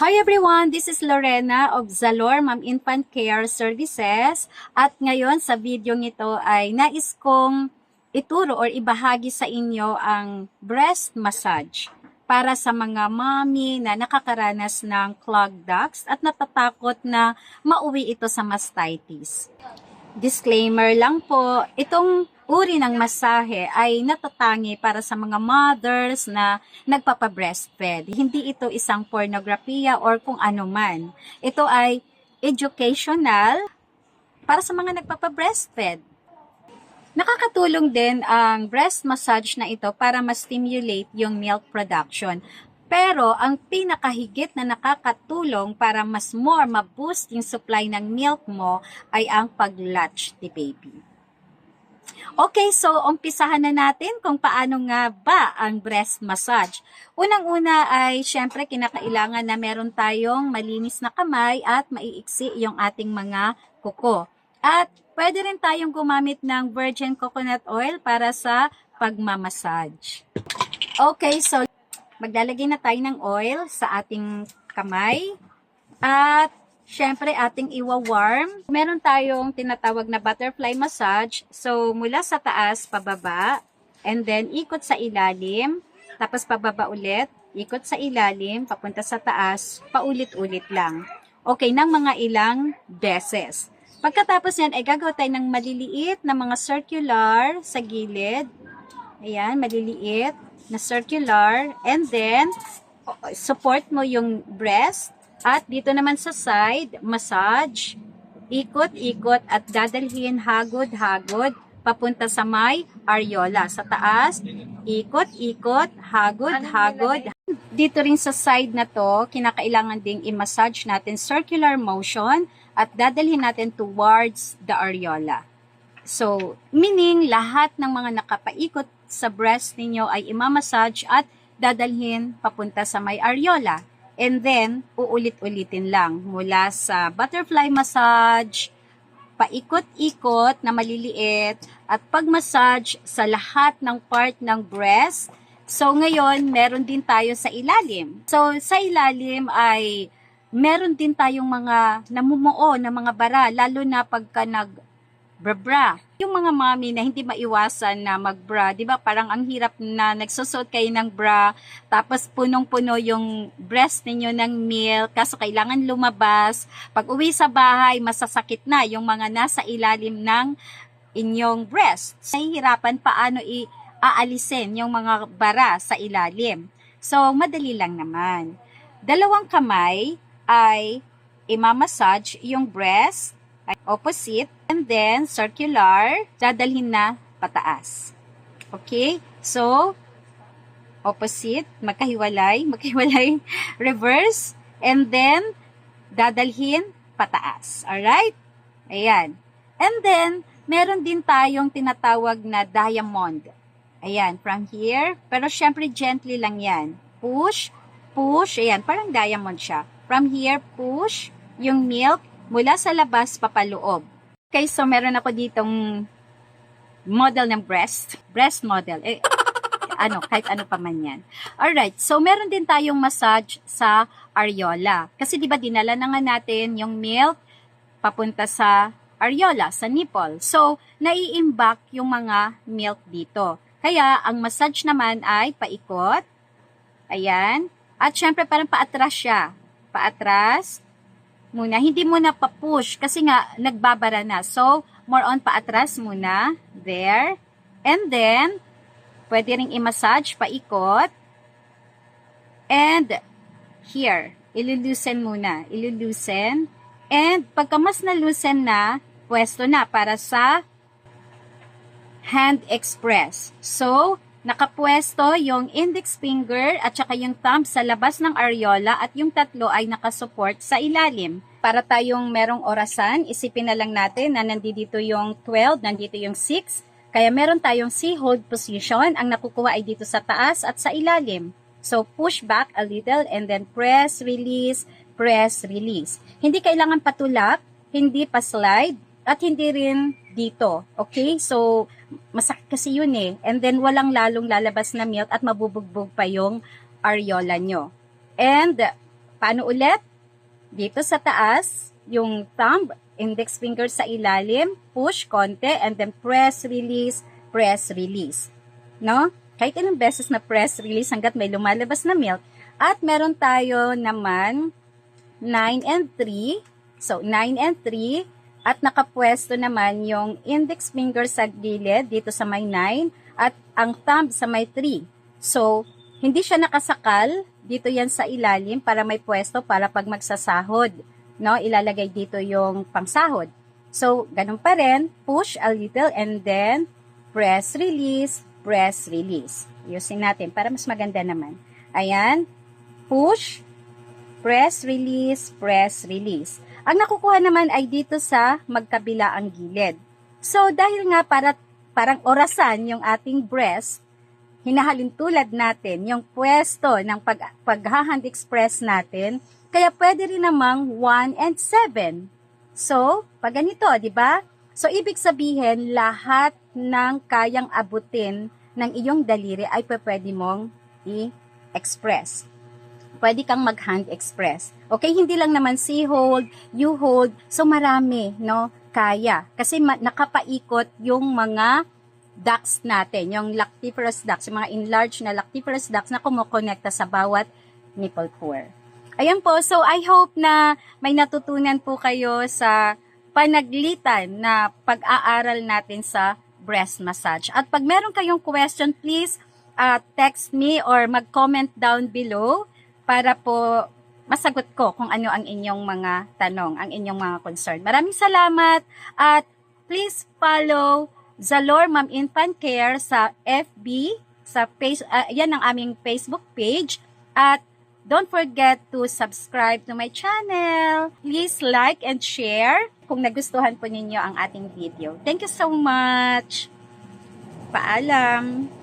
Hi everyone, this is Lorena of Zalor Mom Infant Care Services at ngayon sa video nito ay nais kong ituro or ibahagi sa inyo ang breast massage para sa mga mommy na nakakaranas ng clogged ducts at natatakot na mauwi ito sa mastitis. Disclaimer lang po, itong uri ng masahe ay natatangi para sa mga mothers na nagpapa-breastfeed. Hindi ito isang pornografiya or kung ano man. Ito ay educational para sa mga nagpapa-breastfeed. Nakakatulong din ang breast massage na ito para ma-stimulate yung milk production. Pero ang pinakahigit na nakakatulong para mas more ma-boost yung supply ng milk mo ay ang pag-latch the baby. Okay, so umpisahan na natin kung paano nga ba ang breast massage. Unang-una ay syempre kinakailangan na meron tayong malinis na kamay at maiiksi yung ating mga kuko. At pwede rin tayong gumamit ng virgin coconut oil para sa pagmamassage. Okay, so maglalagay na tayo ng oil sa ating kamay. At syempre ating iwa-warm. Meron tayong tinatawag na butterfly massage. So mula sa taas pababa and then ikot sa ilalim, tapos pababa ulit, ikot sa ilalim, papunta sa taas, paulit-ulit lang. Okay, ng mga ilang beses. Pagkatapos yan, ay gagawa tayo ng maliliit na mga circular sa gilid. Ayan, maliliit na circular. And then, support mo yung breast. At dito naman sa side, massage. Ikot-ikot at dadalhin hagod-hagod papunta sa may areola. Sa taas, ikot-ikot, hagod-hagod. Dito rin sa side na to, kinakailangan ding i-massage natin circular motion at dadalhin natin towards the areola. So, meaning lahat ng mga nakapaikot sa breast ninyo ay imamassage at dadalhin papunta sa may areola. And then, uulit-ulitin lang mula sa butterfly massage, paikot-ikot na maliliit, at pag-massage sa lahat ng part ng breast. So, ngayon, meron din tayo sa ilalim. So, sa ilalim ay meron din tayong mga namumuo na mga bara, lalo na pagka nag bra. Yung mga mami na hindi maiwasan na mag-bra, 'di ba? Parang ang hirap na nagsusuot kayo ng bra, tapos punong-puno yung breast ninyo ng milk, kaso kailangan lumabas. Pag uwi sa bahay, masasakit na yung mga nasa ilalim ng inyong breast. Nahihirapan paano i-aalisin yung mga bara sa ilalim. So, madali lang naman. Dalawang kamay ay imamassage yung breast opposite and then circular dadalhin na pataas. Okay? So, opposite, magkahiwalay, magkahiwalay, reverse, and then dadalhin pataas. Alright? Ayan. And then, meron din tayong tinatawag na diamond. Ayan, from here. Pero syempre, gently lang yan. Push, push. Ayan, parang diamond siya. From here, push yung milk mula sa labas papaloob. Okay, so meron ako ditong model ng breast. Breast model. Eh, ano, kahit ano pa man yan. Alright, so meron din tayong massage sa areola. Kasi di ba dinala na nga natin yung milk papunta sa areola, sa nipple. So, naiimbak yung mga milk dito. Kaya, ang massage naman ay paikot. Ayan. At syempre, parang paatras siya. Paatras. Muna. Hindi muna pa-push kasi nga, nagbabara na. So, more on paatras muna. There. And then, pwede ring i-massage, paikot. And, here. Ilulusen muna. Ilulusen. And, pagka mas nalusen na, pwesto na para sa hand express. So, nakapwesto yung index finger at saka yung thumb sa labas ng areola at yung tatlo ay nakasupport sa ilalim. Para tayong merong orasan, isipin na lang natin na nandito yung 12, nandito yung 6. Kaya meron tayong C-hold position. Ang nakukuha ay dito sa taas at sa ilalim. So, push back a little and then press, release, press, release. Hindi kailangan patulak, hindi pa slide, at hindi rin dito. Okay? So, masakit kasi yun eh. And then, walang lalong lalabas na milk at mabubugbog pa yung areola nyo. And, Paano ulit? Dito sa taas, yung thumb, index finger sa ilalim, push konti, and then press, release, press, release. No? Kahit ilang beses na press, release hanggat may lumalabas na milk. At meron tayo naman 9 and 3. So, 9 and 3. At nakapwesto naman yung index finger sa gilid dito sa may 9 at ang thumb sa may 3. So, hindi siya nakasakal. Dito yan sa ilalim para may pwesto para pag magsasahod. No, ilalagay dito yung pangsahod. So, ganun pa rin. Push a little and then press release, press release. Using natin para mas maganda naman. Ayan. Push, press release, press release. Ang nakukuha naman ay dito sa magkabila ang gilid. So, dahil nga para, parang orasan yung ating breast, hinahalin tulad natin yung pwesto ng pag, paghahand express natin, kaya pwede rin namang 1 and 7. So, pag ganito, di ba? So, ibig sabihin, lahat ng kayang abutin ng iyong daliri ay pwede mong i-express pwede kang mag-hand express. Okay, hindi lang naman C hold, U hold, so marami, no? Kaya. Kasi ma- nakapaikot yung mga ducts natin, yung lactiferous ducts, yung mga enlarged na lactiferous ducts na kumukonekta sa bawat nipple pore. Ayan po, so I hope na may natutunan po kayo sa panaglitan na pag-aaral natin sa breast massage. At pag meron kayong question, please uh, text me or mag-comment down below para po masagot ko kung ano ang inyong mga tanong, ang inyong mga concern. Maraming salamat at please follow Zalor Mom Infant Care sa FB, sa face, uh, yan ang aming Facebook page at don't forget to subscribe to my channel. Please like and share kung nagustuhan po ninyo ang ating video. Thank you so much. Paalam.